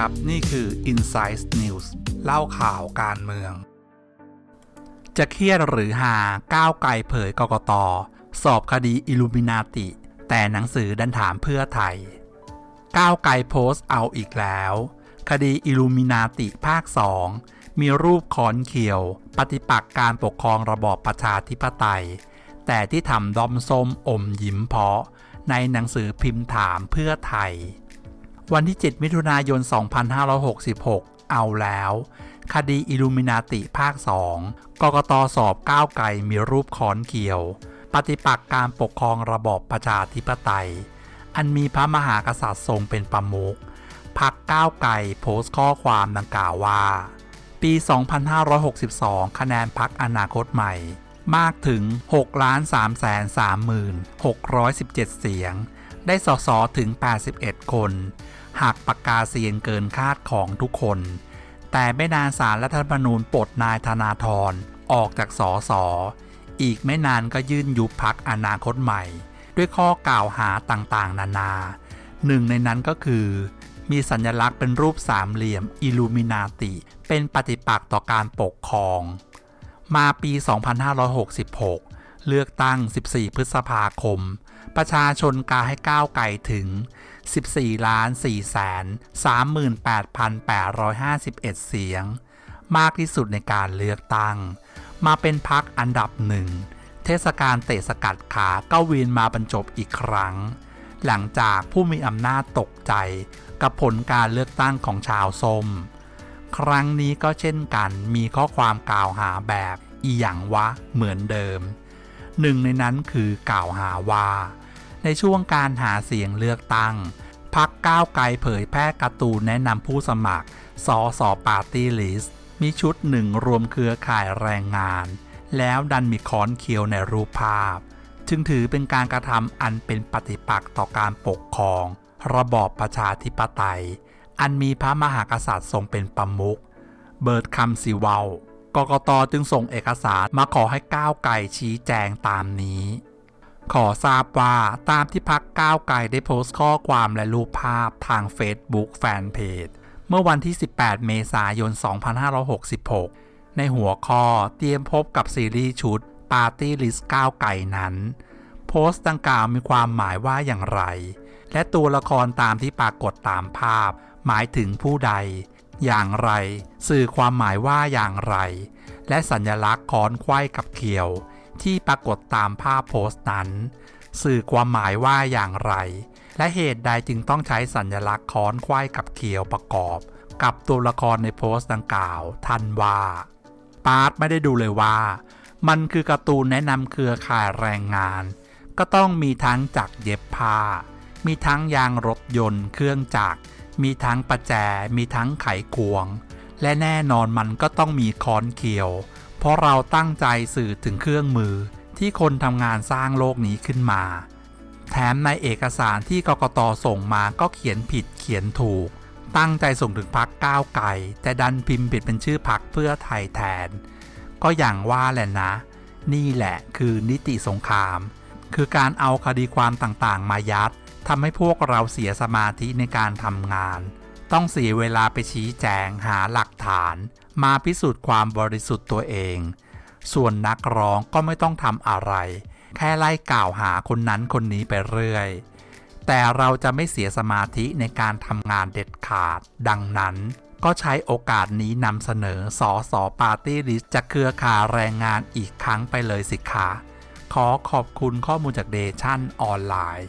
ครับ นี่คือ Insight News เล่าข่าวการเมือง จะเครียดหรือหาก้าวไกลเผยกกต สอบคดีอิลูมินาติ แต่หนังสือดันถามเพื่อไทย ก้าวไกลโพสต์เอาอีกแล้ว คดีอิลูมินาติภาค 2 มีรูปคอนเขียว ปฏิปักษ์การปกครองระบอบประชาธิปไตย แต่ที่ทำดอมส้มอมยิ้มเพาะ ในหนังสือพิมพ์ถามเพื่อไทย วันที่ 7 มิถุนายน 2566 เอาแล้ว คดีอิลูมินาติภาค 2 กกตสอบก้าวไกลมีรูปคอนเขียว ปฏิปักษ์การปกครองระบอบประชาธิปไตย อันมีพระมหากษัตริย์ทรงเป็นประมุขพักก้าวไกลโพสต์ข้อความดังกล่าวว่า ปี 2562 คะแนนพักอนาคตใหม่ มากถึง 6 3 3 617 เสียง ได้สสถึง 81 คนหากปากกาเสียงเกินคาดของทุกคน แต่ไม่นานสารรัฐธรรมนูญปลดนายธนาธรออกจากสสอีกไม่นานก็ยื่นยุบพักอนาคตใหม่ ด้วยข้อกล่าวหาต่างๆ นานา หนึ่งในนั้นก็คือ มีสัญลักษณ์เป็นรูปสามเหลี่ยมอิลูมินาติ เป็นปฏิปักษ์ต่อการปกครอง มาปี 2566 เลือกตั้ง 14 พฤษภาคม ประชาชนกาให้ก้าวไกลถึง 14ล้าน4แสน38,851 เสียง มากที่สุดในการเลือกตั้ง มาเป็นพักอันดับหนึ่ง เทศกาลเตะสกัดขาก็วีนมาบรรจบอีกครั้ง หลังจากผู้มีอำนาจตกใจกับผลการเลือกตั้งของชาวส้ม ครั้งนี้ก็เช่นกันมีข้อความกล่าวหาแบบอีหยังวะเหมือนเดิม หนึ่งในนั้นคือกล่าวหาว่า ในช่วงการหาเสียงเลือกตั้งพักก้าวไกลเผยแพร่การ์ตูนแนะนำผู้สมัครสอสอปาร์ตี้ลิสต์มีชุดหนึ่งรวมเครือข่ายแรงงาน แล้วดันมีค้อนเคียวในรูปภาพ จึงถือเป็นการกระทำอันเป็นปฏิปักษ์ต่อการปกครอง ระบอบประชาธิปไตย อันมีพระมหากษัตริย์ทรงเป็นประมุขเบิร์ดคำสิเวล กกตจึงส่งเอกสารมาขอให้ก้าวไกลชี้แจงตามนี้ ขอทราบว่าตามที่พักก้าวไกลได้โพสต์ข้อความและรูปภาพทาง Facebook แฟนเพจเมื่อวันที่ 18 เมษายน 2566 ในหัวข้อเตรียมพบกับซีรีส์ชุด Party List ก้าวไกลนั้น โพสต์ดังกล่าวมีความหมายว่าอย่างไร และตัวละครตามที่ปรากฏตามภาพ หมายถึงผู้ใด อย่างไร สื่อความหมายว่าอย่างไร และสัญลักษณ์ค้อนไขว้กับเขียว ที่ปรากฏตามภาพโพสต์นั้น สื่อความหมายว่าอย่างไร และเหตุใดจึงต้องใช้สัญลักษณ์ค้อนไขว้กับเขียวประกอบ กับตัวละครในโพสต์ดังกล่าว ทันว่าปาร์ตไม่ได้ดูเลยว่า มันคือการ์ตูนแนะนำเครือข่ายแรงงาน ก็ต้องมีทั้งจักรเย็บผ้ามีทั้งยางรถยนต์เครื่องจักร มีทั้งประแจ มีทั้งไขควง และแน่นอนมันก็ต้องมีค้อนเคียว เพราะเราตั้งใจสื่อถึงเครื่องมือที่คนทำงานสร้างโลกนี้ขึ้นมา แถมในเอกสารที่กกตส่งมาก็เขียนผิดเขียนถูก ตั้งใจส่งถึงพักก้าวไกลแต่ดันพิมพ์ผิดเป็นชื่อพักเพื่อไทยแทน ก็อย่างว่าแหละนะ นี่แหละคือนิติสงคราม คือการเอาคดีความต่างๆ มายัด ทำให้พวกเราเสียสมาธิในการทำงาน ต้องเสียเวลาไปชี้แจงหาหลักฐาน มาพิสูจน์ความบริสุทธิ์ตัวเอง ส่วนนักร้องก็ไม่ต้องทำอะไร แค่ไล่กล่าวหาคนนั้นคนนี้ไปเรื่อย แต่เราจะไม่เสียสมาธิในการทำงานเด็ดขาด ดังนั้นก็ใช้โอกาสนี้นำเสนอสอสอปาร์ตี้ลิสจากเครือข่ายแรงงานอีกครั้งไปเลยสิคะขอขอบคุณข้อมูลจากเดชั่นออนไลน์